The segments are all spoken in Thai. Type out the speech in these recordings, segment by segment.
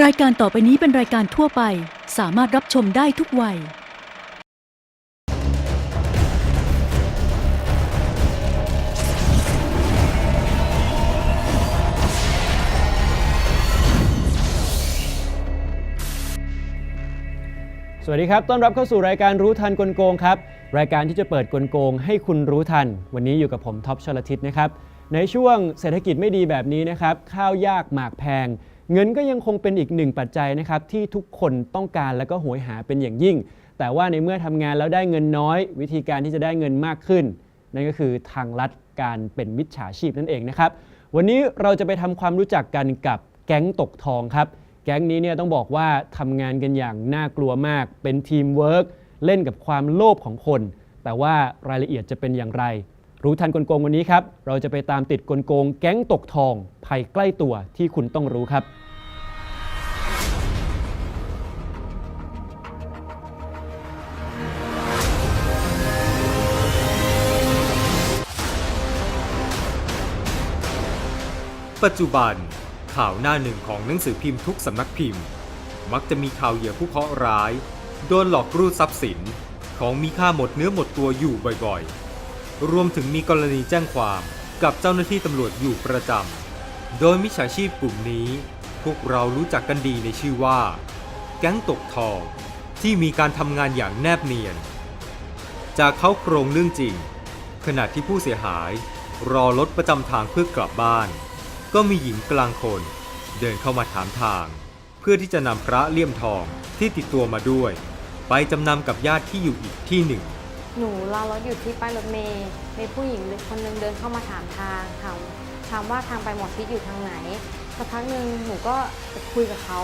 รายการต่อไปนี้เป็นรายการทั่วไป สามารถรับชมได้ทุกวัย สวัสดีครับ ต้อนรับเข้าสู่รายการรู้ทันกลโกงครับ รายการที่จะเปิดกลโกงให้คุณรู้ทัน วันนี้อยู่กับผมท็อปชลทิศนะครับ ในช่วงเศรษฐกิจไม่ดีแบบนี้นะครับ ข้าวยากหมากแพง เงินก็ยังคงเป็นอีกหนึ่งปัจจัยนะครับที่ทุกคนต้องการและก็โหยหาเป็นอย่างยิ่ง แต่ว่าในเมื่อทำงานแล้วได้เงินน้อย วิธีการที่จะได้เงินมากขึ้น นั่นก็คือทางลัดการเป็นมิจฉาชีพนั่นเองนะครับ วันนี้เราจะไปทำความรู้จักกันกับแก๊งตกทองครับ แก๊งนี้เนี่ยต้องบอกว่าทำงานกันอย่างน่ากลัวมาก เป็นทีมเวิร์กเล่นกับความโลภของคน แต่ว่ารายละเอียดจะเป็นอย่างไร รู้ทันกลโกงวันนี้ครับ เราจะไปตามติดกลโกงแก๊งตกทองภัยใกล้ตัวที่คุณต้องรู้ครับ ปัจจุบัน ข่าวหน้าหนึ่งของหนังสือพิมพ์ทุกสำนักพิมพ์ มักจะมีข่าวเหยื่อผู้เคราะห์ร้าย โดนหลอกรูดทรัพย์สิน ของมีค่าหมดเนื้อหมดตัวอยู่บ่อยๆ รวมถึงมีกรณีแจ้งความกับเจ้าหน้าที่ตำรวจอยู่ประจำ โดยมิจฉาชีพกลุ่มนี้ พวกเรารู้จักกันดีในชื่อว่า แก๊งตกทองที่มีการทำงานอย่างแนบเนียน จากเขาโครงเรื่องจริง ขณะที่ผู้เสียหาย รอรถประจำทางเพื่อกลับบ้าน ก็มีหญิงกลางคน เดินเข้ามาถามทาง เพื่อที่จะนำพระเลี่ยมทองที่ติดตัวมาด้วย ไปจำนำกับญาติที่อยู่อีกที่หนึ่ง หนูรอรถอยู่ที่ป้ายรถเมย์มีผู้หญิงคนนึงเดินเข้ามาถามทางถามถามว่าทางไปหมอชิดอยู่ทางไหนสักพักหนึ่งหนูก็คุยกับเขา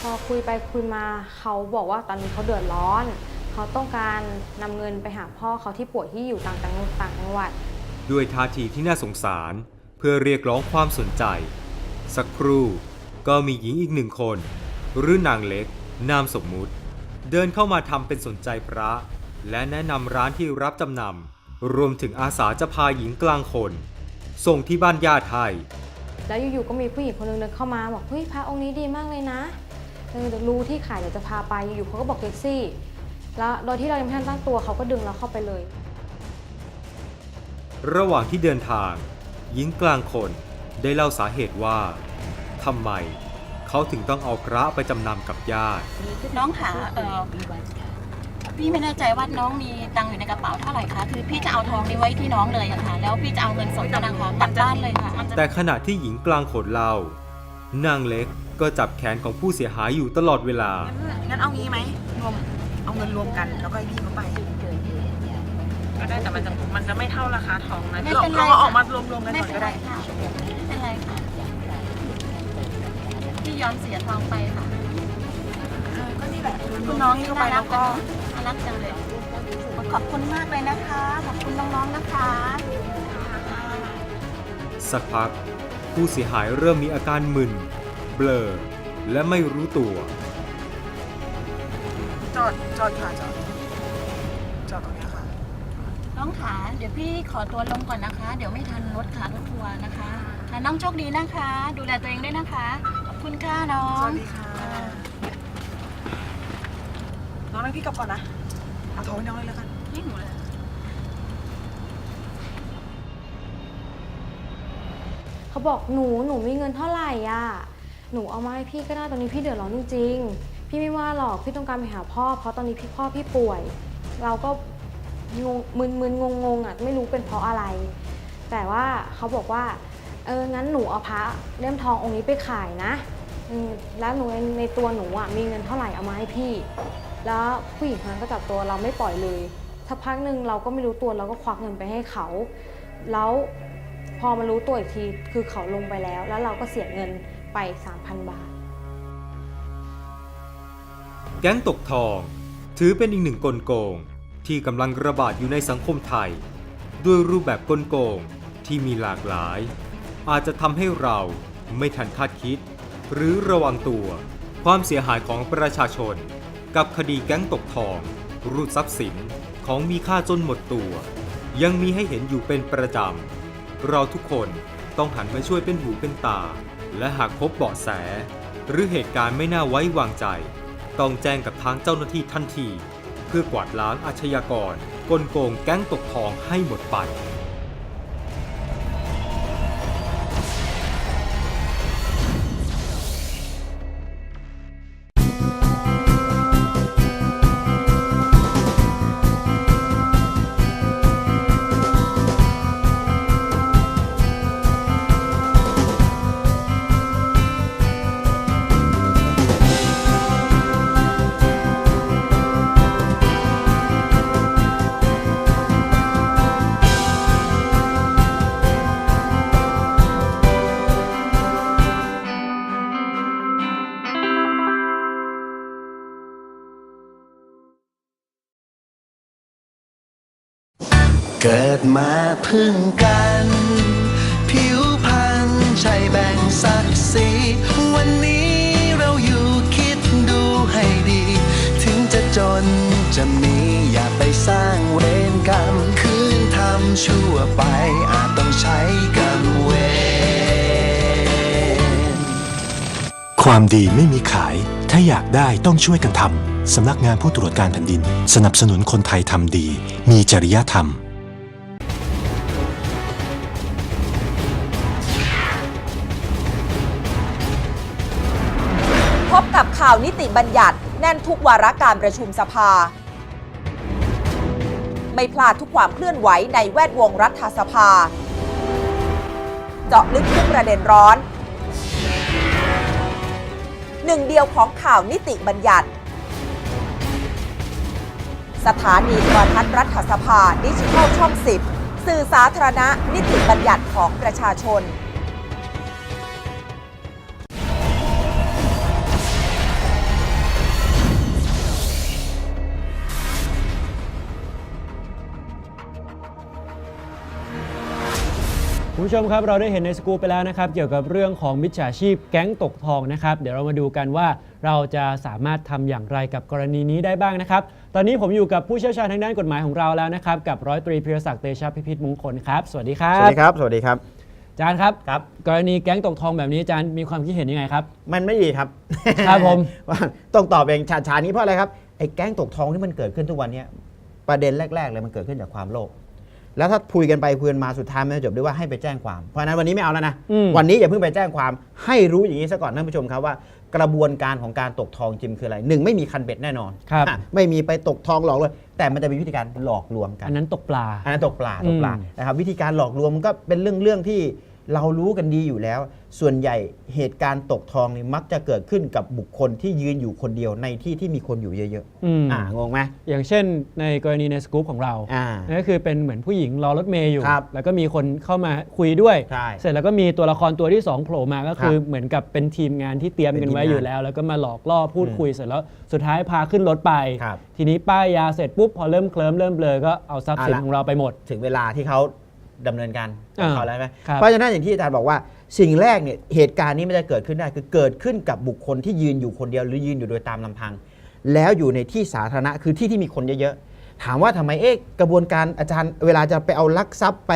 พอคุยไปคุยมาเขาบอกว่าตอนนี้เขาเดือดร้อน เขาต้องการนำเงินไปหาพ่อเขาที่ป่วยที่อยู่ต่างจังหวัดต่างจังหวัด ด้วยท่าทีที่น่าสงสาร เพื่อเรียกร้องความสนใจ สักครู่ก็มีหญิงอีกหนึ่งคน หรือนางเล็ก นามสมมุติ เดินเข้ามาทำเป็นสนใจพระ และแนะนำร้านที่รับจำนำรวมถึงอาสาจะพาหญิงกลางคน ส่งที่บ้านญาติให้แล้วอยู่ๆก็มีผู้หญิงคนนึงเดินเข้ามาบอกเฮ้ยพระองค์นี้ดีมากเลยนะเออเดี๋ยวรู้ที่ขายเดี๋ยวจะพาไปอยู่ๆเขาก็บอกแท็กซี่ แล้วโดยที่เรายังไม่ทันตั้งตัวเขาก็ดึงเราเข้าไปเลย ระหว่างที่เดินทาง หญิงกลางคนได้เล่าสาเหตุว่าทำไมเขาถึงต้องเอาพระไปจำนำกับญาติ น้องคะเออ พี่ไม่แน่ใจว่าน้องมีตังค์อยู่ในกระเป๋าเท่าไหร่คะคือพี่จะเอาทองนี้ไว้ที่น้องเลยอะค่ะ แล้วพี่จะเอาเงินสดธนาคารกลับบ้านเลยค่ะแต่ขณะที่หญิงกลางคนเล่านางเล็กก็จับแขนของผู้เสียหายอยู่ตลอดเวลา งั้นเอางี้ไหมรวมเอาเงินรวมกันแล้วก็ให้พี่เขาไปก็ได้แต่มันจะมันจะไม่เท่าราคาทองนะไม่เป็นไรเราเอาออกมารวมๆกันไม่ก่อนเป็นก็ไรได้ค่ะไม่เป็นไรค่ะพี่ยอมเสียทองไปค่ะก็นี่แหละคุณน้องนี่เข้าไปแล้วก็น่ารักจังเลยขอบคุณมากเลยนะคะ ขอบคุณน้องๆนะคะ สักพัก ผู้เสียหายเริ่มมีอาการมึน เบลอ และไม่รู้ตัว จอดจอดค่ะจอดจอดตรงเนี้ยค่ะ น้องขาเดี๋ยวพี่ขอตัวลงก่อนนะคะ เดี๋ยวไม่ทันรถขารถทัวร์นะคะค่ะน้องโชคดีนะคะ ดูแลตัวเองด้วยนะคะ ขอบคุณค่ะน้อสงวัสดีค่ะ น้ องให้พี่กลับก่อนนะ เอาทองให้น้องเลยแล้วกันให้หนูเลย เขาบอกหนูหนูมีเงินเท่าไหร่อะ หนูเอามาให้พี่ก็ได้ตอนนี้พี่เดือดร้อนจริงๆ พี่ไม่ว่าหรอกพี่ต้องการไปหาพ่อ เพราะตอนนี้พี่พ่อพี่ป่วย เราก็งงมึนมึนงงงๆอะไม่รู้เป็นเพราะอะไร แต่ว่าเขาบอกว่าเอองั้นหนูเอาพระเล่มทององค์นี้ไปขายนะอืมแล้วหนูในตัวหนูอะมีเงินเท่าไหร่เอามาให้พี่ แล้วผู้หญิงคนนั้นก็จับตัวเราไม่ปล่อยเลยสักพักหนึ่งเราก็ไม่รู้ตัวเราก็ควักเงินไปให้เขา แล้วพอมารู้ตัวอีกทีคือเขาลงไปแล้ว แล้วเราก็เสียเงินไป 3,000 บาท แก๊งตกทอง ถือเป็นอีกหนึ่งกลโกง ที่กำลังระบาดอยู่ในสังคมไทย ด้วยรูปแบบกลโกงที่มีหลากหลาย อาจจะทำให้เราไม่ทันคาดคิด หรือระวังตัว ความเสียหายของประชาชน กับคดีแก๊งตกทอง รูดทรัพย์สินของมีค่าจนหมดตัว ยังมีให้เห็นอยู่เป็นประจำ เราทุกคนต้องหันมาช่วยเป็นหูเป็นตา และหากพบเบาะแส หรือเหตุการณ์ไม่น่าไว้วางใจ ต้องแจ้งกับทางเจ้าหน้าที่ทันที เพื่อกวาดล้างอาชญากรกลโกงแก๊งตกทองให้หมดไป เกิดมาพึ่งกัน ผิวพรรณใช่แบ่งศักดิ์ศรีวันนี้เราอยู่คิดดูให้ดี ถึงจะจนจะมีอย่าไปสร้างเวรกรรม คืนทำชั่วไปอาจต้องใช้กรรมเวรความดีไม่มีขาย ถ้าอยากได้ต้องช่วยกันทำสำนักงานผู้ตรวจการแผ่นดิน สนับสนุนคนไทยทำดี มีจริยธรรม ข่าวนิติบัญญัติ แน่นทุกวาระการประชุมสภา ไม่พลาดทุกความเคลื่อนไหวในแวดวงรัฐสภา เจาะลึกทุกประเด็นร้อน หนึ่งเดียวของข่าวนิติบัญญัติ สถานีโทรทัศน์รัฐสภาดิจิทัลช่อง 10 สื่อสาธารณะนิติบัญญัติของประชาชน คุณผู้ชมครับเราได้เห็นในสกูปไปแล้วนะครับเกี่ยวกับเรื่องของมิจฉาชีพแก๊งตกทองนะครับ เดี๋ยวเรามาดูกันว่าเราจะสามารถทำอย่างไรกับกรณีนี้ได้บ้างนะครับ ตอนนี้ผมอยู่กับผู้เชี่ยวชาญทางด้านกฎหมายของเราแล้วนะครับ กับร้อยตรีพิรศักดิ์เตชะพิพิธมงคลครับสวัสดีครัสบวัสดีครับสวัสดีครับอาจารย์ครับครับ กรณีแก๊งตกทองแบบนี้อาจารย์มีความคิดเห็นยังไงครับ มันไม่ดีครับครับผมว่าต้องตอบเองชาชานี้เพราะอะไรครับไอ้แก๊งตกทองที่มันเกิดขึ้นทุกวันเนี้ยประเด็นแรก ๆ เลยมันเกิดขึ้นจากความโลภ แล้วถ้าคุยกันไปคุยกันมาสุดท้ายมันจะจบด้วยว่าให้ไปแจ้งความ เพราะฉะนั้นวันนี้ไม่เอาแล้วนะอืมวันนี้อย่าเพิ่งไปแจ้งความให้รู้อย่างนี้ซะก่อนท่านผู้ชมครับว่ากระบวนการของการตกทองจริมคืออะไรหนึ่งไม่มีคันเบ็ดแน่นอนครับอะไม่มีไปตกทองหลอกเลย แต่มันจะมีวิธีการหลอกลวงกัน อันนั้นตกปลา อันนั้นตกปลาตกปลาอืมนะครับวิธีการหลอกลวงมันก็เป็นเรื่องเรื่องที่ เรารู้กันดีอยู่แล้ว ส่วนใหญ่เหตุการณ์ตกทองนี่มักจะเกิดขึ้นกับบุคคลที่ยืนอยู่คนเดียวในที่ที่มีคนอยู่เยอะอืม ๆอ่างงไหม อย่างเช่นในกรณีในสกู๊ปของเราอ่านั่นก็คือเป็นเหมือนผู้หญิงรอรถเมย์อยู่ ครับแล้วก็มีคนเข้ามาคุยด้วย ใช่เสร็จแล้วก็มีตัวละครตัวที่สองโผล่มาก็คือครับเหมือนกับเป็นทีมงานที่เตรียมกันไว้เป็นทีมงานอยู่แล้ว แล้วก็มาหลอกล่อพูดอืมคุยเสร็จแล้วสุดท้ายพาขึ้นรถไป ครับทีนี้ป้ายยาเสร็จปุ๊บพอเริ่มเคลิ้มเริ่มเบลอก็เอาทรัพย์สินเอาละ ของเราไปหมด ถึงเวลาที่เขา ดำเนินการของอ่าเขาแล้วใช่ไหมครับเพราะฉะนั้นอย่างที่อาจารย์บอกว่าสิ่งแรกเนี่ยเหตุการณ์นี้ไม่ได้เกิดขึ้นได้คือเกิดขึ้นกับบุคคลที่ยืนอยู่คนเดียวหรือยืนอยู่โดยตามลำพัง แล้วอยู่ในที่สาธารณะคือที่ที่มีคนเยอะๆถามว่าทำไมเอ๊ะกระบวนการอาจารย์เวลาจะไปเอาลักทรัพย์ไป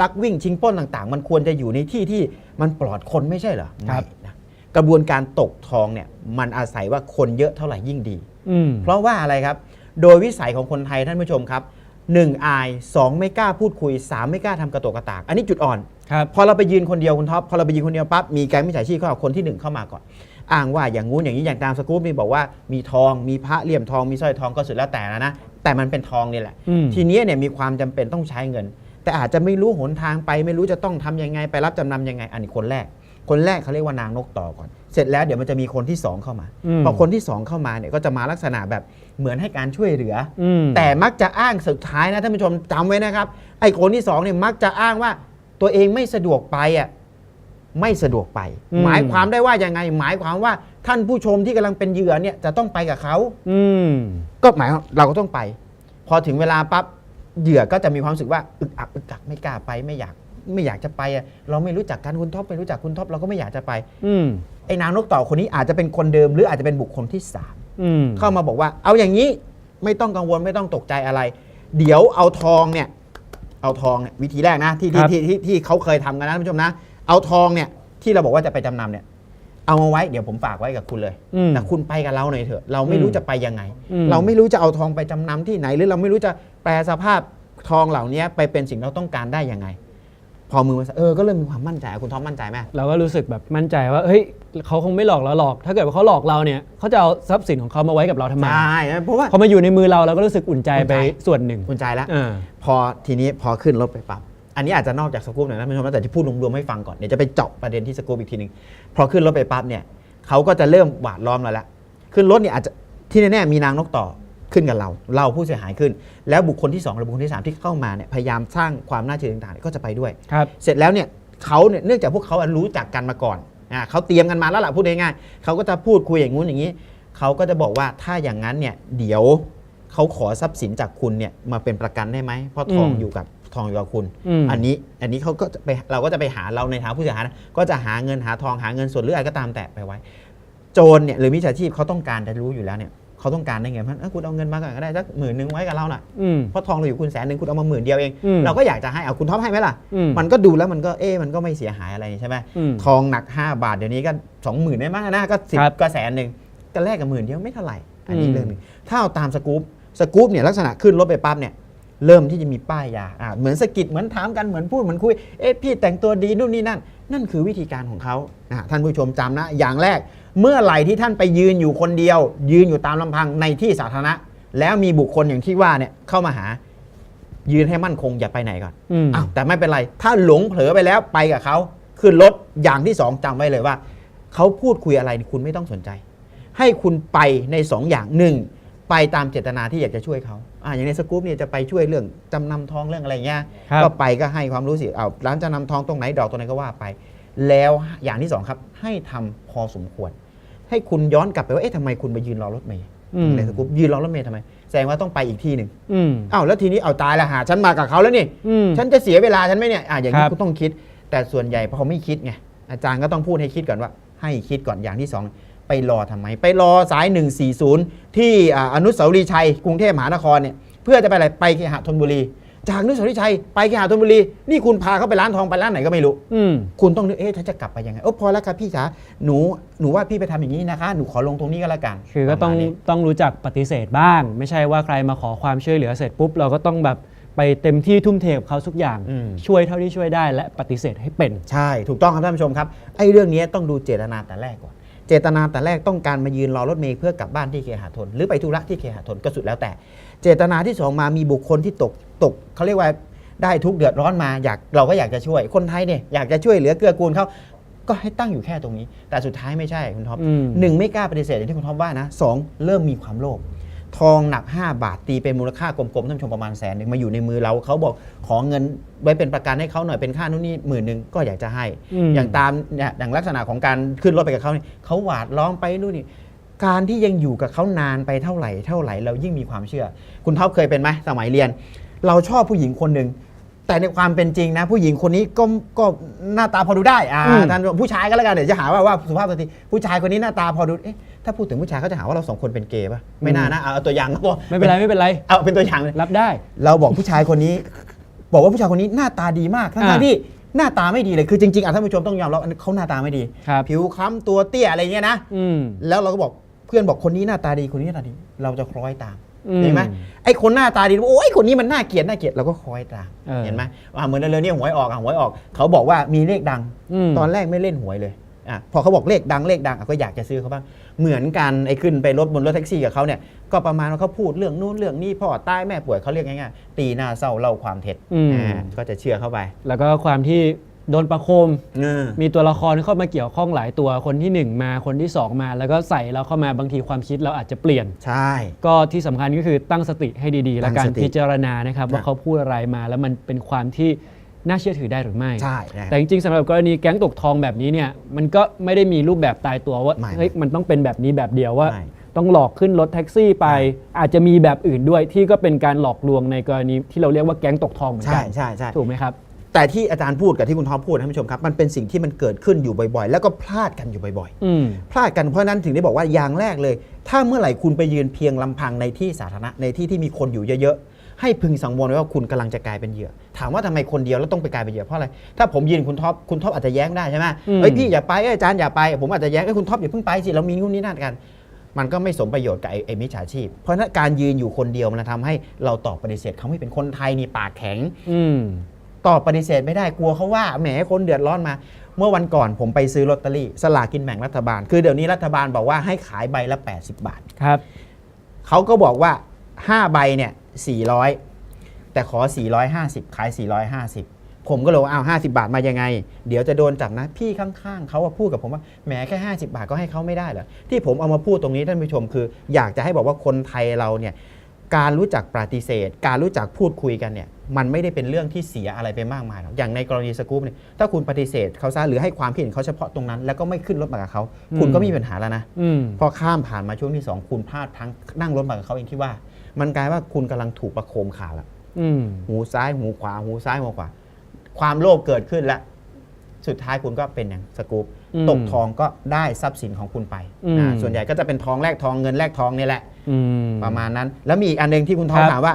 ลักวิ่งชิงปล้นต่างๆ มันควรจะอยู่ในที่ที่มันปลอดคนไม่ใช่เหรอครับไม่นะกระบวนการตกทองเนี่ยมันอาศัยว่าคนเยอะเท่าไหร่ยิ่งดีอืมเพราะว่าอะไรครับ โดยวิสัยของคนไทยท่านผู้ชมครับ 1อาย2ไม่กล้าพูดคุย 3 ไม่กล้าทำกระโตกกระตาก อันนี้จุดอ่อน ครับ พอเราไปยืนคนเดียวคุณท็อปพอเราไปยืนคนเดียวปั๊บมีแก๊งมิจฉาชีพเข้าเอาคนที่1เข้ามาก่อน อ้างว่าอย่างงู้นอย่างนี้อย่างตามสกู๊ปนี่บอกว่ามีทองมีพระเหลี่ยมทองมีสร้อยทองก็สุดแล้วแต่นะนะแต่มันเป็นทองนี่แหละ อืม ทีนี้เนี่ยมีความจำเป็นต้องใช้เงิน แต่อาจจะไม่รู้หนทางไป ไม่รู้จะต้องทำยังไงไปรับจำนำยังไง อันนี้คนแรก คนแรกเขาเรียกว่านางนกต่อก่อน เสร็จแล้วเดี๋ยวมันจะมีคนที่สองเข้ามาอืมพอคนที่สองเข้ามาเนี่ยก็จะมาลักษณะแบบเหมือนให้การช่วยเหลืออืมแต่มักจะอ้างสุดท้ายนะท่านผู้ชมจำไว้นะครับ ไอ้คนที่สองเนี่ยมักจะอ้างว่าตัวเองไม่สะดวกไปอะไม่สะดวกไป อืม หมายความได้ว่ายังไง หมายความว่าท่านผู้ชมที่กำลังเป็นเหยื่อเนี่ยจะต้องไปกับเขา อืม ก็หมายความเราก็ต้องไป พอถึงเวลาปั๊บเหยื่อก็จะมีความรู้สึกว่าอึกอักอึกอักไม่กล้าไปไม่อยาก ไม่อยากจะไปอะเราไม่รู้จักกันคุณท็อปไม่รู้จักคุณท็อปเราก็ไม่อยากจะไป อืมไอ้นางนกต่อคนนี้อาจจะเป็นคนเดิมหรืออาจจะเป็นบุคคลที่สามอืมเข้ามาบอกว่า เอาอย่างนี้ไม่ต้องกังวลไม่ต้องตกใจอะไร เดี๋ยวเอาทองเนี่ย เอาทองเนี่ยวิธีแรกนะที่ครัที่บที่ที่ที่เขาเคยทำกันนะท่านผู้ชมนะ เอาทองเนี่ย ที่เราบอกว่าจะไปจำนำเนี่ย เอามาไว้เดี๋ยวผมฝากไว้กับคุณเลย อืม แต่คุณไปกับเราหน่อยเถอะ เราไม่รู้อืมจะไปยังไง อืม เราไม่รู้จะเอาทองไปจำนำที่ไหน หรือเราไม่รู้จะแปลสภาพทองเหล่านี้ไปเป็นสิ่งเราต้องการได้ยังไง พอมือมาเออก็เริ่มมีความมั่นใจคุณท็อปมั่นใจไหมเราก็รู้สึกแบบมั่นใจว่าเฮ้ยเขาคงไม่หลอกเราหรอก ถ้าเกิดว่าเขาหลอกเราเนี่ยเขาจะเอาทรัพย์สินของเขามาไว้กับเราทำไมใช่เพราะว่า พอมาอยู่ในมือเราเราก็รู้สึกอุ่นใจอุ่นใจไปส่วนหนึ่งคุณใจแล้วอ่า พอทีนี้พอขึ้นรถไปปั๊บอันนี้อาจจะนอกจากสกู๊ปหน่อยนะท่านผู้ชมนะแต่จะพูดรวมๆให้ฟังก่อนเดี๋ยวจะไปเจาะประเด็นที่สกู๊ปอีกทีหนึ่งพอขึ้นรถไปปั๊บเนี่ยเขาก็จะเริ่มหวาดล้อมเราแล้วขึ้นรถเนี่ยอาจจะที่แน่ๆมีนางนกต่อ ขึ้นกับเรา เราผู้เสียหายขึ้น แล้วบุคคลที่สองหรือบุคคลที่สามที่เข้ามาเนี่ยพยายามสร้างความน่าเชื่อถือต่างๆเนี่ยก็จะไปด้วย ครับ เสร็จแล้วเนี่ยเขาเนี่ยเนื่องจากพวกเขาอะรู้จักกันมาก่อนอ่าเขาเตรียมกันมาแล้วล่ะพูดง่ายๆเขาก็จะพูดคุยอย่างงู้นอย่างนี้เขาก็จะบอกว่าถ้าอย่างนั้นเนี่ยเดี๋ยวเขาขอทรัพย์สินจากคุณเนี่ยมาเป็นประกันได้ไหมเพราะทองอืมอยู่กับทองอยู่กับคุณ อืม อันนี้อันนี้เขาก็จะไปเราก็จะไปหาเราในฐานะผู้เสียหายนะก็จะหาเงินหาทองหาเงินส่วนหรืออะไรก็ตามแต่ไปไว้ โจรเนี่ยหรือมิจฉาชีพเขาต้องการจะรู้อยู่แล้วเนี่ย เขาต้องการได้ไงเพราะเอ้ยคุณเอาเงินมาก่อนก็ได้สักหมื่นหนึ่งไว้กับเราน่ะอืมเพราะทองเราอยู่คุณแสนหนึ่งคุณเอามาหมื่นเดียวเองอืมเราก็อยากจะให้เอาคุณท็อปให้ไหมล่ะอืมมันก็ดูแล้วมันก็เอ๊ะมันก็ไม่เสียหายอะไรใช่ไหมอืมทองหนัก 5 บาทเดี๋ยวนี้ก็20,000ได้มั้งนะก็สิบครับก็แสนหนึ่งก็แลกกับหมื่นเดียวไม่เท่าไหร่อันนี้อืมเรื่องหนึ่งถ้าเอาตามสกู๊ปสกู๊ปเนี่ยลักษณะขึ้นรถไปปั๊บเนี่ยเริ่มที่จะมีป้ายยาอ่าเหมือนสะกิดเหมือนถามกันเหมือนพูดเหมือนคุยเอ๊ะพี่แต่งตัวดีนู่นนี่นั่น นั่นคือวิธีการของเขาอ่าท่านผู้ชมจำนะอย่างแรก เมื่อไหร่ที่ท่านไปยืนอยู่คนเดียว ยืนอยู่ตามลำพังในที่สาธารณะ แล้วมีบุคคลอย่างที่ว่าเนี่ยเข้ามาหา ยืนให้มั่นคงอย่าไปไหนก่อนอืมอ้าวแต่ไม่เป็นไร ถ้าหลงเผลอไปแล้วไปกับเขาขึ้นรถอย่างที่สองจำไว้เลยว่าเขาพูดคุยอะไรคุณไม่ต้องสนใจ ให้คุณไปในสองอย่างหนึ่งไปตามเจตนาที่อยากจะช่วยเขาอ่าอย่างในสกู๊ปเนี่ยจะไปช่วยเรื่องจำนำทองเรื่องอะไรเงี้ยครับก็ไปก็ให้ความรู้สิเอาร้านจำนำทองตรงไหนดอกตรงไหนก็ว่าไป แล้วอย่างที่สองครับให้ทำพอสมควร ให้คุณย้อนกลับไปว่าเอ๊ะทำไมคุณไปยืนรอรถเมย์อืมในสกู๊ปยืนรอรถเมย์ทำไมแสดงว่าต้องไปอีกที่หนึ่งอืมอ้าวแล้วทีนี้เอาตายละหาฉันมากับเขาแล้วนี่อืมฉันจะเสียเวลาฉันไหมเนี่ยอะอย่างนี้ครับคุณต้องคิด แต่ส่วนใหญ่พอเขาไม่คิดไงอาจารย์ก็ต้องพูดให้คิดก่อนว่า ให้คิดก่อนอย่างที่สองไปรอทำไม ไปรอสาย 140 ที่อ่าอนุสาวรีย์ชัยกรุงเทพมหานครเนี่ยเพื่อจะไปอะไรไปเคหะธนบุรี จากอนุสาวรีย์ชัยไปเคหะธนบุรี นี่คุณพาเขาไปร้านทองไปร้านไหนก็ไม่รู้ อืม คุณต้องนึกเอ๊ะฉันจะกลับไปยังไงโอ้พอแล้วครับพี่จ๋าหนูหนูว่าพี่ไปทำอย่างนี้นะคะ หนูขอลงตรงนี้ก็แล้วกันคือก็ต้องประมาณนี้ต้องรู้จักปฏิเสธบ้าง ไม่ใช่ว่าใครมาขอความช่วยเหลือเสร็จปุ๊บ เราก็ต้องแบบไปเต็มที่ทุ่มเทกับเขาทุกอย่าง อืม ช่วยเท่าที่ช่วยได้และปฏิเสธให้เป็น ใช่ถูกต้องครับท่านผู้ชมครับไอ้เรื่องนี้ต้องดูเจตนาแต่แรกก่อน เจตนาแต่แรกต้องการมายืนรอรถเมล์เพื่อกลับบ้านที่เคหะทน หรือไปธุระที่เคหะทนก็สุดแล้วแต่ เจตนาที่สองมามีบุคคลที่ตก ตกเขาเรียกว่าได้ทุกข์เดือดร้อนมาอยากเราก็อยากจะช่วยคนไทยเนี่ยอยากจะช่วยเหลือเกื้อกูลเขาก็ให้ตั้งอยู่แค่ตรงนี้ แต่สุดท้ายไม่ใช่คุณท็อปอืมหนึ่งไม่กล้าปฏิเสธอย่างที่คุณท็อปว่านะสองเริ่มมีความโลภทองหนัก 5 บาทตีเป็นมูลค่ากลมๆท่านผู้ชมประมาณแสนหนึ่งมาอยู่ในมือเราเขาบอกขอเงินไว้เป็นประกันให้เขาหน่อยเป็นค่านู่นนี่หมื่นหนึ่งก็อยากจะให้อืมอย่างตามเนี่ยอย่างลักษณะของการขึ้นรถไปกับเขาเนี่ยเขาหวาดล้อมไปนู่นนี่การที่ยังอยู่กับเขานานไปเท่าไหร่เท่าไหร่เรายิ่งมีความเชื่อ คุณท็อปเคยเป็นไหมสมัยเรียน เราชอบผู้หญิงคนหนึ่งแต่ในความเป็นจริงนะ ผู้หญิงคนนี้ก็ก็หน้าตาพอดูได้อ่าอืม ท่านผู้ชายก็แล้วกันเดี๋ยวจะหาว่าว่าสุภาพสตรีผู้ชายคนนี้หน้าตาพอดูเอ๊ะถ้าพูดถึงผู้ชายเขาจะหาว่าเราสองคนเป็นเกย์ป่ะไม่น่านะเอาเอาตัวอย่างก็พอไม่เป็นไรไม่เป็นไร เอาเป็นตัวอย่างเลย รับได้ เราบอกผู้ชายคนนี้ บอกว่าผู้ชายคนนี้หน้าตาดีมากทั้งอ่าๆที่หน้าตาไม่ดีเลยคือจริงๆอะท่านผู้ชมต้องยอมรับอันเขาหน้าตาไม่ดี ครับ ผิวคล้ำตัวเตี้ยอะไรเงี้ยนะอืม แล้วเราก็บอกเพื่อนบอกคนนี้หน้าตาดีคนนี้หน้าตาดี เราจะคล้อยตามอืม เห็นไหมไอ้คนหน้าตาดีโอ้ยคนนี้มันน่าเกลียดน่าเกลียดเราก็คล้อยตามเออเห็นไหมว่าเหมือนเร็วๆเนี่ยหวยออกอะหวยออก เขาบอกว่ามีเลขดังอืมตอนแรกไม่เล่นหวยเลยอะพอเขาบอกเลขดังเลขดังอะก็อยากจะซื้อเขาบ้างเหมือนกันไอ้ขึ้นไปรถบนรถแท็กซี่กับเขาเนี่ยก็ประมาณว่าเขาพูดเรื่องนู้นเรื่องนี้พ่อตายแม่ป่วยเขาเรียกง่ายๆตีหน้าเศร้าเล่าความเท็จอืมอ่าก็จะเชื่อเข้าไป แล้วก็ความที่ โดนประโคมมีตัวละครเข้ามาเกี่ยวข้องหลายตัวคนที่1มาคนที่2มา แล้วก็ใส่เราเข้ามาบางทีความคิดเราอาจจะเปลี่ยน ใช่ ก็ที่สำคัญก็คือตั้งสติให้ดีๆ และการตั้งสติพิจารณานะครับครับ ว่าเขาพูดอะไรมาแล้วมันเป็นความที่น่าเชื่อถือได้หรือไม่ ใช่นะครับแต่จริงๆสำหรับกรณีแก๊งตกทองแบบนี้เนี่ยมันก็ไม่ได้มีรูปแบบตายตัวว่าไม่เฮ้ยมันต้องเป็นแบบนี้แบบเดียวว่า ไม่ ต้องหลอกขึ้นรถแท็กซี่ไป อาจจะมีแบบอื่นด้วยที่ก็เป็นการหลอกลวงในกรณีที่เราเรียกว่าแก๊งตกทองเหมือนใช่กันใช่ใช่ถูกไหมครับ แต่ที่อาจารย์พูดกับที่คุณท็อปพูดท่านผู้ชมครับมันเป็นสิ่งที่มันเกิดขึ้นอยู่บ่อย ๆ แล้วก็พลาดกันอยู่บ่อยอืมๆพลาดกันเพราะฉะนั้นถึงได้บอกว่าอย่างแรกเลย ถ้าเมื่อไหร่คุณไปยืนเพียงลำพังในที่สาธารณะในที่ที่มีคนอยู่เยอะๆให้พึงสังวรไว้ว่าคุณกำลังจะกลายเป็นเหยื่อ ถามว่าทำไมคนเดียวแล้วต้องไปกลายเป็นเหยื่อเพราะอะไรถ้าผมยืนคุณท็อปคุณท็อปอาจจะแย้งได้ใช่ไหมอืมเอ้ยพี่อย่าไปเอ้ยอาจารย์อย่าไป ผมอาจจะแย้งเอ้ยคุณท็อปอย่าเพิ่งไปสิเรามีนู่นนี่นั่นกันมันก็ไม่สมประโยชน์กับไอ้ไอ้มิจฉาชีพ เพราะฉะนั้นการยืนอยู่คนเดียวมันทำให้เราตอบปฏิเสธเขาไม่เป็นคนไทยนี่ปากแข็งอืม ตอบปฏิเสธไม่ได้กลัวเขาว่าแหมคนเดือดร้อนมา เมื่อวันก่อนผมไปซื้อลอตเตอรี่สลากกินแบ่งรัฐบาล คือเดี๋ยวนี้รัฐบาลบอกว่าให้ขายใบละ 80 บาทครับเขาก็บอกว่า 5 ใบเนี่ย400 แต่ขอ 450 ขาย 450ผมก็เลยว่าอ้าว50บาทมายังไง เดี๋ยวจะโดนจับนะ พี่ข้างๆเขาว่าพูดกับผมว่าแหมแค่ 50 บาทก็ให้เขาไม่ได้เหรอที่ผมเอามาพูดตรงนี้ท่านผู้ชมคือ อยากจะให้บอกว่าคนไทยเราเนี่ย การรู้จักปฏิเสธ การรู้จักพูดคุยกันเนี่ยมันไม่ได้เป็นเรื่องที่เสียอะไรไปมากมายหรอกอย่างในกรณีสกู๊ปเนี่ยถ้าคุณปฏิเสธเขาซะหรือให้ความคิดเห็นเขาเฉพาะตรงนั้น แล้วก็ไม่ขึ้นรถมากับเขา คุณก็ไมมีปัญหาแล้วนะอืมพอข้ามผ่านมาช่วงที่ 2 คุณพลาดทั้งนั่งรถมากับเขาเองที่ว่า มันกลายว่าคุณกำลังถูกประโคมขาแล้วอืมหูซ้ายหูขวา หูซ้ายหูขวา ความโลภเกิดขึ้นแล้วสุดท้ายคุณก็เป็นอย่างสกู๊ปอืมตกทองก็ได้ทรัพย์สินของคุณไปอืมอ่าส่วนใหญ่ก็จะเป็นทองแลกทองเงินแลกทองนี่แหละอืม ประมาณนั้น แล้วมีอีกอันหนึงที่คุณทองครับถามว่า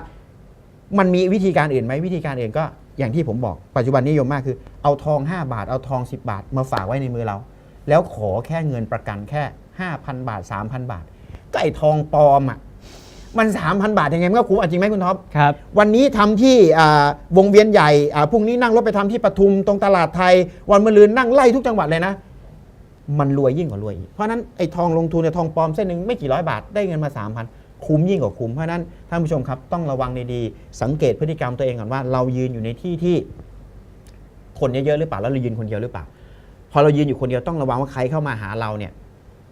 มันมีวิธีการอื่นไหมวิธีการอื่นก็อย่างที่ผมบอกปัจจุบันนิยมมากคือ เอาทอง 5 บาทเอาทอง 10 บาท มาฝากไว้ในมือเรา แล้วขอแค่เงินประกันแค่ 5,000 บาท 3,000 บาท ก็ไอ้ทองปลอมอะมัน3,000 บาทยังไงมันก็คุ้มอะจริงไหมคุณท็อปครับวันนี้ทำที่อ่าวงเวียนใหญ่อ่าพรุ่งนี้นั่งรถไปทำที่ปทุมตรงตลาดไทย วันมะรืนนั่งไล่ทุกจังหวัดเลยนะ มันรวยยิ่งกว่ารวยอีกเพราะนั้นไอ้ทองลงทุนเนี่ยทองปลอมเส้นหนึ่งไม่กี่ร้อยบาทได้เงินมา3,000คุ้มยิ่งกว่าคุ้มเพราะนั้นท่านผู้ชมครับต้องระวังดีๆสังเกตพฤติกรรมตัวเองก่อนว่าเรายืนอยู่ในที่ที่คนเยอะๆหรือเปล่าแล้วเรายืนคนเดียวหรือเปล่า พอเรายืนอยู่คนเดียวต้องระวังว่าใครเข้ามาหาเราเนี่ย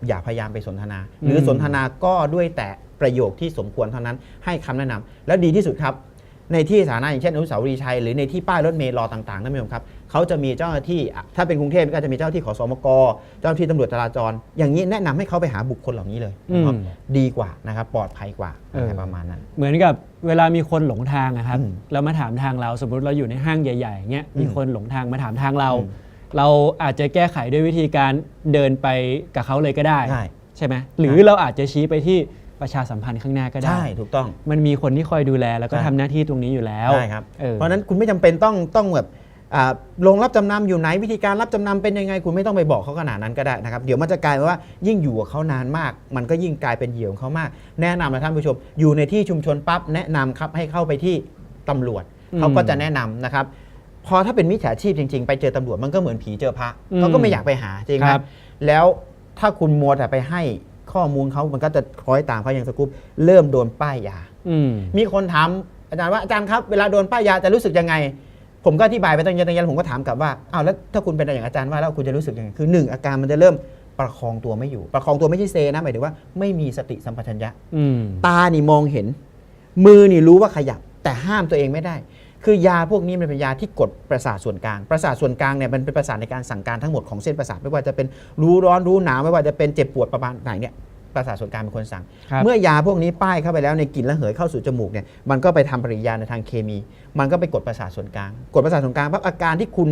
อย่าพยายามไปสนทนา หรือสนทนาก็ด้วยแต่ประโยคที่สมควรเท่านั้นให้คำแนะนำแล้วดีที่สุดครับ ในที่สาธารณะอย่างเช่นอนุสาวรีย์ชัยหรือในที่ป้ายรถเมล์รอต่างๆท่านผู้ชมครับเขาจะมีเจ้าหน้าที่อะถ้าเป็นกรุงเทพก็จะมีเจ้าหน้าที่ขอสมกเจ้าหน้าที่ตำรวจจราจร อย่างนี้แนะนำให้เขาไปหาบุคคลเหล่านี้เลยอืมนะครับดีกว่านะครับปลอดภัยกว่าเออประมาณนั้น เหมือนกับเวลามีคนหลงทางอะครับอืมเรามาถามทางเราสมมติเราอยู่ในห้างใหญ่ๆอย่างเงี้ยอืมมีคนหลงทางมาถามทางเราอืมเราอาจจะแก้ไขด้วยวิธีการเดินไปกับเขาเลยก็ได้ใช่ใช่ไหมหรือเราอาจจะชี้ไปที่ ประชาสัมพันธ์ข้างหน้าก็ได้ ใช่ถูกต้อง มันมีคนที่คอยดูแลแล้วก็ใช่ ทำหน้าที่ตรงนี้อยู่แล้วใช่ครับ เออ เพราะฉะนั้นคุณไม่จำเป็นต้องต้องแบบอ่าลงรับจำนำอยู่ไหนวิธีการรับจำนำเป็นยังไง คุณไม่ต้องไปบอกเขาขนาดนั้นก็ได้นะครับเดี๋ยวมันจะกลายเป็นว่ายิ่งอยู่กับเขานานมาก มันก็ยิ่งกลายเป็นเหยื่อของเขามาก แนะนำนะท่านผู้ชม อยู่ในที่ชุมชนปั๊บแนะนำครับให้เข้าไปที่ตำรวจอืมเขาก็จะแนะนำนะครับพอถ้าเป็นมิจฉาชีพจริง ๆ ไปเจอตำรวจมันก็เหมือนผีเจอพระอืมเขาก็ไม่อยากไปหาจริงไหมครับ แล้วถ้าคุณมัวแต่ไปให้ ข้อมูลเขามันก็จะคล้อยตามเขาอย่างสกู๊ปเริ่มโดนป้ายยาอืมมีคนถามอาจารย์ว่าอาจารย์ครับเวลาโดนป้ายยาจะรู้สึกยังไง ผมก็อธิบายไปตั้งเยอะตั้งแยะผมก็ถามกลับว่าอ้าวแล้วถ้าคุณเป็นอย่างอาจารย์ว่าแล้วคุณจะรู้สึกยังไงคือหนึ่งอาการมันจะเริ่มประคองตัวไม่อยู่ ประคองตัวไม่ใช่เซนะหมายถึงว่าไม่มีสติสัมปชัญญะอืมตานี่มองเห็น มือนี่รู้ว่าขยับ แต่ห้ามตัวเองไม่ได้ คือยาพวกนี้มันเป็นยาที่กดประสาทส่วนกลาง ประสาทส่วนกลางเนี่ยมันเป็นประสาทในการสั่งการทั้งหมดของเส้นประสาทไม่ว่าจะเป็นรู้ร้อนรู้หนาวไม่ว่าจะเป็นเจ็บปวดประมาณไหนเนี่ยประสาทส่วนกลางเป็นคนสั่งครับเมื่อยาพวกนี้ป้ายเข้าไปแล้วในกลิ่นระเหยเข้าสู่จมูกเนี่ยมันก็ไปทำปฏิกิริยาในทางเคมี มันก็ไปกดประสาทส่วนกลาง กดประสาทส่วนกลางปั๊บอาการที่คุณ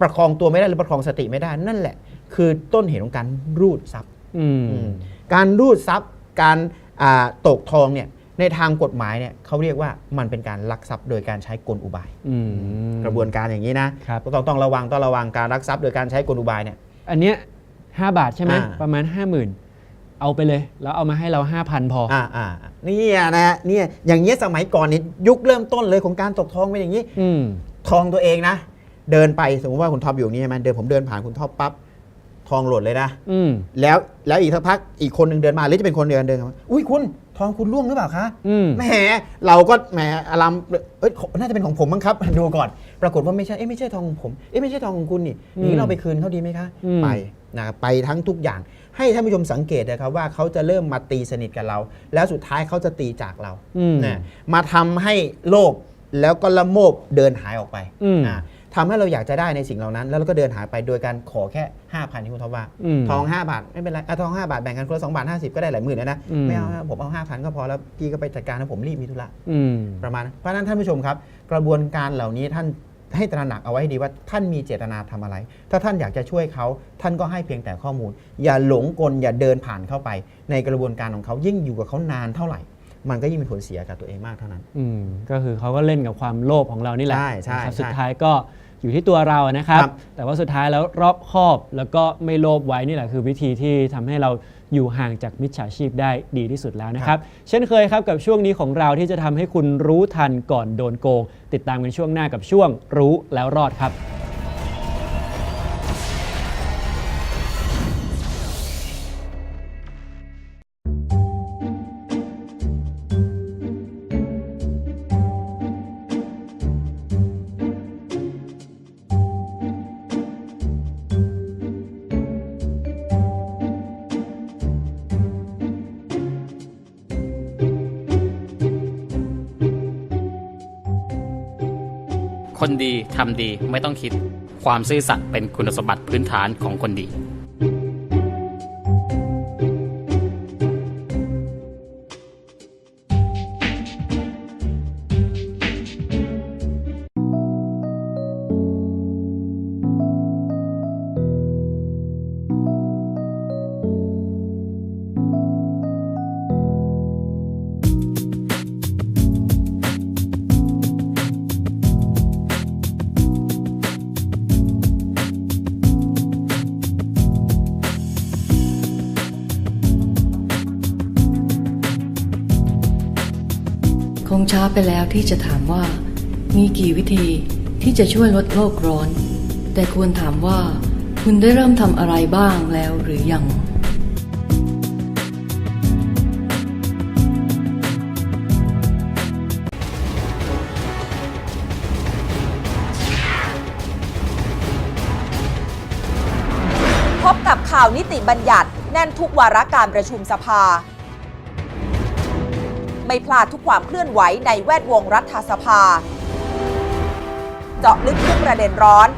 ประคองตัวไม่ได้หรือประคองสติไม่ได้นั่นแหละ คือต้นเหตุของการรูดซับอืมอืมการรูดทรัพย์การอ่าตกทองเนี่ย ในทางกฎหมายเนี่ยเขาเรียกว่ามันเป็นการลักทรัพย์โดยการใช้กลอุบาย อืม กระบวนการอย่างนี้นะครับ ต้องต้องระวังต้องระวังการลักทรัพย์โดยการใช้กลอุบายเนี่ย อันเนี้ยห้าบาทใช่ไหมอ่า ประมาณห้าหมื่นเอาไปเลย แล้วเอามาให้เราห้าพันพอ อ่าอ่านี่นะฮะเนี่ยอย่างเงี้ยสมัยก่อนนี่ยุคเริ่มต้นเลยของการตกทองเป็นอย่างนี้ อืม ทองตัวเองนะ เดินไปสมมติว่าคุณท็อปอยู่นี่ใช่ไหมเดินผมเดินผ่านคุณท็อปปั๊บทองหล่นเลยนะ อืม แล้วแล้วอีกสักพักอีกคนหนึ่งเดินมาหรือจะเป็นคนเดินเดินมาอุ้ยคุณ ทองคุณร่วงหรือเปล่าคะอืม แหมเราก็แหมอารามเอ้ยน่าจะเป็นของผมมั้งครับ ดูก่อน ปรากฏว่าไม่ใช่เอ้ยไม่ใช่ทองของผมเอ้ยไม่ใช่ทองของคุณนี่อย่างนี้เราไปคืนเขาดีไหมคะ อืม ไปนะครับไปทั้งทุกอย่าง ให้ท่านผู้ชมสังเกตนะครับว่าเขาจะเริ่มมาตีสนิทกับเรา แล้วสุดท้ายเขาจะตีจากเรา อืม นะมาทำให้โลภแล้วก็ละโมบเดินหายออกไปอืม อ่า ทำให้เราอยากจะได้ในสิ่งเหล่านั้น แล้วเราก็เดินหายไปโดยการขอแค่5,000ที่คุณท็อปว่าอืมทอง5บาทไม่เป็นไรอะทอง5บาทแบ่งกันคนละ2บาท50ก็ได้หลายหมื่นแล้วนะอืมไม่เอานะผมเอา5,000ก็พอแล้วพี่ก็ไปจัดการนะผมรีบมีธุระอืมประมาณนั้นเพราะฉะนั้นท่านผู้ชมครับ กระบวนการเหล่านี้ท่านให้ตระหนักเอาไว้ให้ดีว่าท่านมีเจตนาทำอะไร ถ้าท่านอยากจะช่วยเขาท่านก็ให้เพียงแต่ข้อมูล อย่าหลงกลอย่าเดินผ่านเข้าไป ในกระบวนการของเขายิ่งอยู่กับเขานานเท่าไหร่ มันก็ยิ่งมีผลเสียกับตัวเองมากเท่านั้น อืมก็คือเขาก็เล่นกับความโลภของเรานี่แหละใช่ใช่นะครับใช่สุดท้ายก็ อยู่ที่ตัวเรานะครับครับ แต่ว่าสุดท้ายแล้วรอบคอบแล้วก็ไม่โลภไว้นี่แหละคือวิธีที่ทำให้เราอยู่ห่างจากมิจฉาชีพได้ดีที่สุดแล้วนะครับ เช่นเคยครับกับช่วงนี้ของเราที่จะทำให้คุณรู้ทันก่อนโดนโกง ติดตามกันช่วงหน้ากับช่วงรู้แล้วรอดครับ ทำดีไม่ต้องคิด ความซื่อสัตย์เป็นคุณสมบัติพื้นฐานของคนดี ช้าไปแล้วที่จะถามว่า มีกี่วิธีที่จะช่วยลดโลกร้อน แต่ควรถามว่า คุณได้เริ่มทำอะไรบ้างแล้วหรือยังพบกับข่าวนิติบัญญัติแน่นทุกวาระการประชุมสภา ไม่พลาดทุกความเคลื่อนไหวในแวดวงรัฐสภา เจาะลึกทุกประเด็นร้อน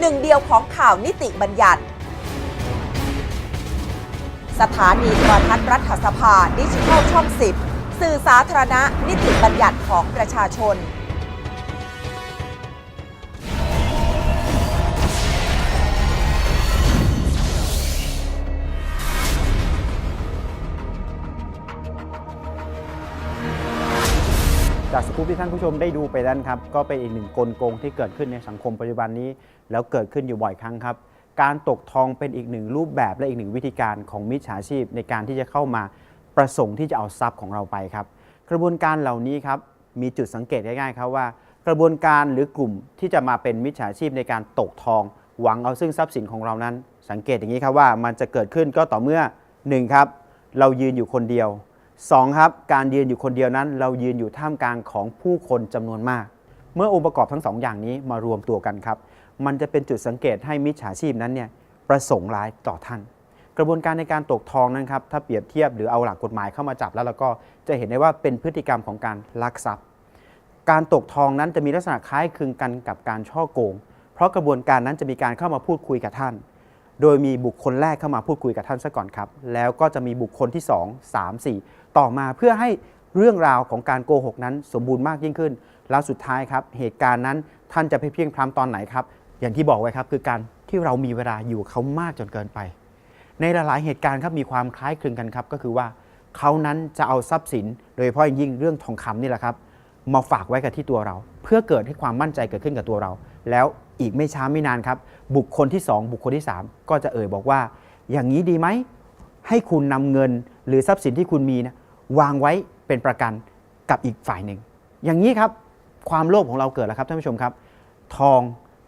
หนึ่งเดียวของข่าวนิติบัญญัติ สถานีโทรทัศน์รัฐสภาดิจิทัลช่อง 10 สื่อสาธารณะนิติบัญญัติของประชาชน จากสกู๊ปที่ท่านผู้ชมได้ดูไปนั้นครับก็เป็นอีกหนึ่งกลโกงที่เกิดขึ้นในสังคมปัจจุบันนี้ แล้วเกิดขึ้นอยู่บ่อยครั้งครับ การตกทองเป็นอีกหนึ่งรูปแบบและอีกหนึ่งวิธีการของมิจฉาชีพ ในการที่จะเข้ามาประสงค์ที่จะเอาทรัพย์ของเราไปครับ กระบวนการเหล่านี้ครับมีจุดสังเกตง่ายๆครับว่า กระบวนการหรือกลุ่มที่จะมาเป็นมิจฉาชีพในการตกทอง หวังเอาซึ่งทรัพย์สินของเรานั้น สังเกตอย่างนี้ครับว่ามันจะเกิดขึ้นก็ต่อเมื่อหนึ่งครับเรายืนอยู่คนเดียว สองครับการยืนอยู่คนเดียวนั้น เรายืนอยู่ท่ามกลางของผู้คนจำนวนมาก เมื่อองค์ประกอบทั้งสองอย่างนี้มารวมตัวกันครับ มันจะเป็นจุดสังเกตให้มิจฉาชีพนั้นเนี่ยประสงค์ร้ายต่อท่าน กระบวนการในการตกทองนั้นครับถ้าเปรียบเทียบหรือเอาหลักกฎหมายเข้ามาจับแล้วเราก็จะเห็นได้ว่าเป็นพฤติกรรมของการลักทรัพย์ การตกทองนั้นจะมีลักษณะคล้ายคลึงกันกับการช่อโกง เพราะกระบวนการนั้นจะมีการเข้ามาพูดคุยกับท่านโดยมีบุคคลแรกเข้ามาพูดคุยกับท่านซะก่อนครับ แล้วก็จะมีบุคคลที่ 2 3 4 ต่อมาเพื่อให้เรื่องราวของการโกหกนั้นสมบูรณ์มากยิ่งขึ้น แล้วสุดท้ายครับ เหตุการณ์นั้นท่านจะไปเพียงพล้ำตอนไหนครับ อย่างที่บอกไว้ครับ คือการที่เรามีเวลาอยู่เขามากจนเกินไป ในหลายๆเหตุการณ์ครับมีความคล้ายคลึงกันครับ ก็คือว่าเขานั้นจะเอาทรัพย์สิน โดยเฉพาะอย่างยิ่งเรื่องทองคำนี่แหละครับ มาฝากไว้กับที่ตัวเรา เพื่อเกิดให้ความมั่นใจเกิดขึ้นกับตัวเรา แล้วอีกไม่ช้าไม่นานครับ บุคคลที่ 2 บุคคลที่ 3 ก็จะเอ่ยบอกว่า อย่างนี้ดีไหมให้คุณนำเงิน หรือทรัพย์สินที่คุณมีนะ วางไว้เป็นประกันกับอีกฝ่ายหนึ่ง อย่างนี้ครับความโลภของเราเกิดแล้วครับท่านผู้ชมครับ ทอง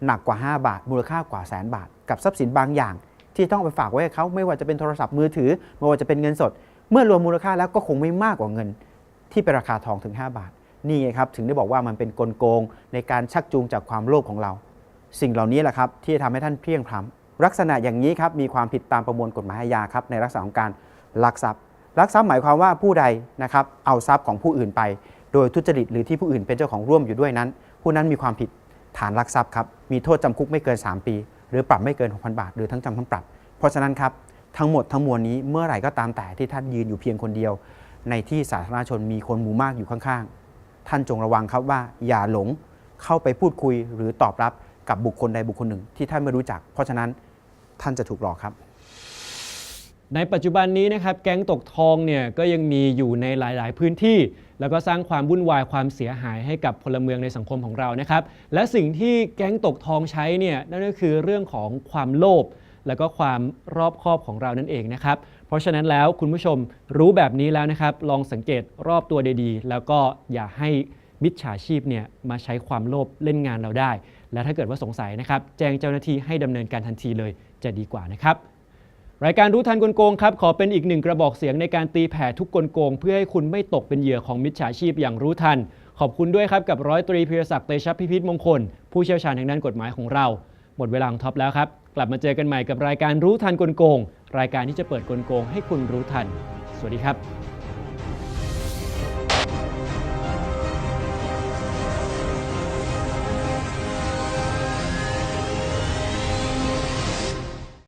หนักกว่า 5 บาท มูลค่ากว่าแสนบาท กับทรัพย์สินบางอย่าง ที่ต้องเอาไปฝากไว้กับเขาไม่ว่าจะเป็นโทรศัพท์มือถือ ไม่ว่าจะเป็นเงินสด เมื่อรวมมูลค่าแล้วก็คงไม่มากกว่าเงิน ที่เป็นราคาทองถึง 5 บาท นี่ไงครับถึงได้บอกว่ามันเป็นกลโกง ในการชักจูงจากความโลภของเรา สิ่งเหล่านี้แหละครับที่จะทำให้ท่านเพียงพล้ำลักษณะอย่างนี้ครับมีความผิดตามประมวลกฎหมายอาญาครับในลักษณะของการลักทรัพย์ ลักทรัพย์หมายความว่าผู้ใดนะครับเอาทรัพย์ของผู้อื่นไป โดยทุจริตหรือที่ผู้อื่นเป็นเจ้าของร่วมอยู่ด้วยนั้น ผู้นั้นมีความผิดฐานลักทรัพย์ครับมีโทษจำคุกไม่เกิน 3 ปี หรือปรับไม่เกิน 6,000 บาท หรือทั้งจำทั้งปรับ เพราะฉะนั้นครับทั้งหมดทั้งมวลนี้เมื่อไหร่ก็ตามแต่ที่ท่านยืนอยู่เพียงคนเดียว ในที่สาธารณชนมีคนหมู่มากอยู่ข้างๆ ท่านจงระวังครับว่าอย่าหลงเข้าไปพูดคุยหรือตอบรับกับบุคคลใดบุคคลหนึ่ง ที่ท่านไม่รู้จัก เพราะฉะนั้นท่านจะถูกหลอกครับ ในปัจจุบันนี้นะครับแก๊งตกทองเนี่ยก็ยังมีอยู่ในหลาย ๆ พื้นที่ แล้วก็สร้างความวุ่นวายความเสียหายให้กับพลเมืองในสังคมของเรานะครับและสิ่งที่แก๊งตกทองใช้เนี่ยนั่นก็คือเรื่องของความโลภแล้วก็ความรอบคอบของเรานั่นเองนะครับเพราะฉะนั้นแล้วคุณผู้ชมรู้แบบนี้แล้วนะครับ ลองสังเกตรอบตัวดีๆ แล้วก็อย่าให้มิจฉาชีพเนี่ยมาใช้ความโลภเล่นงานเราได้ และถ้าเกิดว่าสงสัยนะครับ แจ้งเจ้าหน้าที่ให้ดำเนินการทันทีเลยจะดีกว่านะครับ รายการรู้ทันกลโกงครับขอเป็นอีกหนึ่งกระบอกเสียงในการตีแผ่ทุกกลโกง เพื่อให้คุณไม่ตกเป็นเหยื่อของมิจฉาชีพอย่างรู้ทัน ขอบคุณด้วยครับกับร้อยตรีพิรศักดิ์เตชะพิพิธมงคล ผู้เชี่ยวชาญทางด้านกฎหมายของเรา หมดเวลาของท็อปแล้วครับ กลับมาเจอกันใหม่กับรายการรู้ทันกลโกง รายการที่จะเปิดกลโกง ให้คุณรู้ทัน สวัสดีครับ